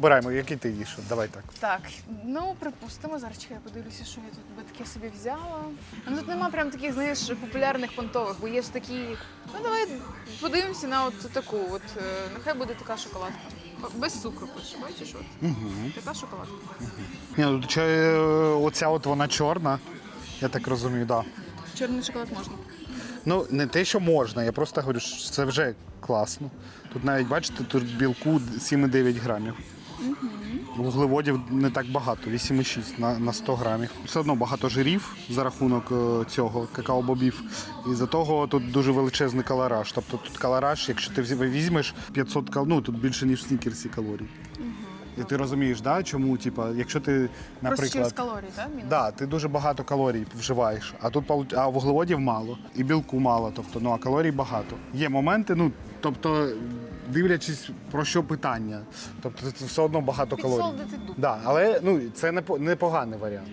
обираємо, який ти їш. Давай так. Так, ну припустимо, зараз чекай, я подивлюся, що я тут би таке собі взяла. Ну тут нема прям таких, знаєш, популярних понтових, бо є ж такі. Ну давай подивимося на от таку. От е, нехай буде така шоколадка. Без цукру пише, бачиш, от. Угу. Така шоколадка. Ні, ну чи, е, оця от вона чорна, я так розумію, так. Да. Чорний шоколад можна. Ну, не те, що можна, я просто говорю, що це вже класно. Тут навіть бачите, тут білку 7,9 грамів. Вуглеводів не так багато, 8,6 на, на 100 грамів. Все одно багато жирів за рахунок е, цього какао-бобів. І за того тут дуже величезний калораж. Тобто тут калораж, якщо ти візьмеш 500 кал... ну тут більше, ніж в снікерсі калорій. І ти розумієш, да, чому, типа, якщо ти, наприклад. Просто через калорії, так? Мінус? Да, ти дуже багато калорій вживаєш, а тут а вуглеводів мало і білку мало, тобто ну а калорій багато. Є моменти, ну тобто, дивлячись про що питання. Тобто це все одно багато калорій. Підсолодити дуб. Да, але ну це не по- непоганий варіант.